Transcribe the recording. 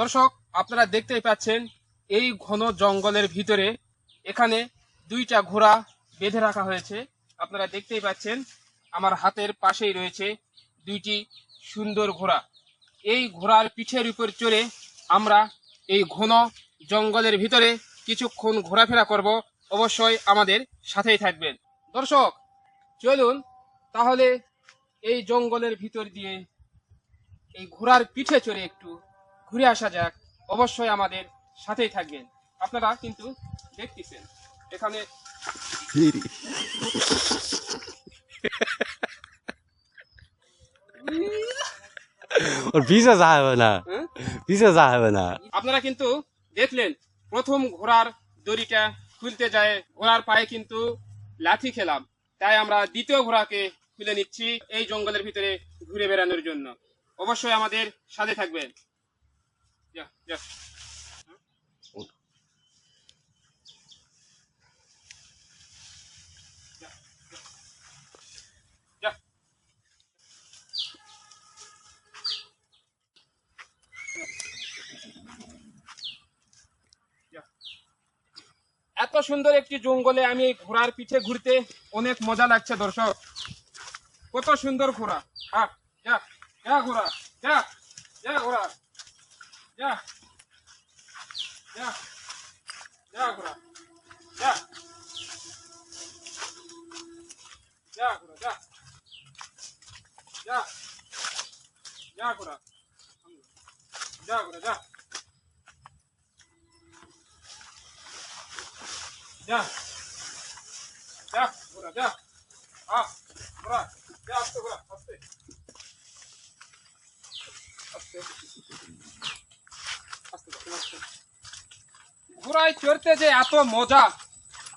দর্শক, আপনারা দেখতেই পাচ্ছেন, এই ঘন জঙ্গলের ভিতরে এখানে দুইটা ঘোড়া বেঁধে রাখা হয়েছে। আপনারা দেখতেই পাচ্ছেন, আমার হাতের পাশেই রয়েছে দুইটি সুন্দর ঘোড়া। এই ঘোড়ার পিঠের উপর চড়ে আমরা এই ঘন জঙ্গলের ভিতরে কিছুক্ষণ ঘোরাফেরা করব। অবশ্যই আমাদের সাথেই থাকবেন। দর্শক, চলুন তাহলে এই জঙ্গলের ভিতর দিয়ে এই ঘোড়ার পিঠে চড়ে একটু ঘুরে আসা যাক। অবশ্যই আমাদের সাথেই থাকবেন। আপনারা কিন্তু দেখতেছেন। এখানে ওর না। হ্যাঁ? না। আপনারা কিন্তু দেখলেন প্রথম ঘোড়ার দড়িটা খুলতে যায়। ঘোড়ার পায়ে কিন্তু লাঠি খেলাম। তাই আমরা দ্বিতীয় ঘোড়াকে খুলে নিচ্ছি এই জঙ্গলের ভিতরে ঘুরে বেড়ানোর জন্য। অবশ্যই আমাদের সাথে থাকবেন। এত সুন্দর একটি জঙ্গলে আমি এই ঘোড়ার পিঠে ঘুরতে অনেক মজা লাগছে দর্শক। কত সুন্দর ঘোড়া। হ্যাঁ ঘোড়া ঘোড়া। Gel. Gel. Gel buraya. Gel. Gel buraya gel. Gel. Gel buraya. Gel buraya gel. Gel. Gel buraya gel. Al. Buraya. Gel attı buraya. Attı. ખુરાઈ ચોરતે છે આ તો મોજા.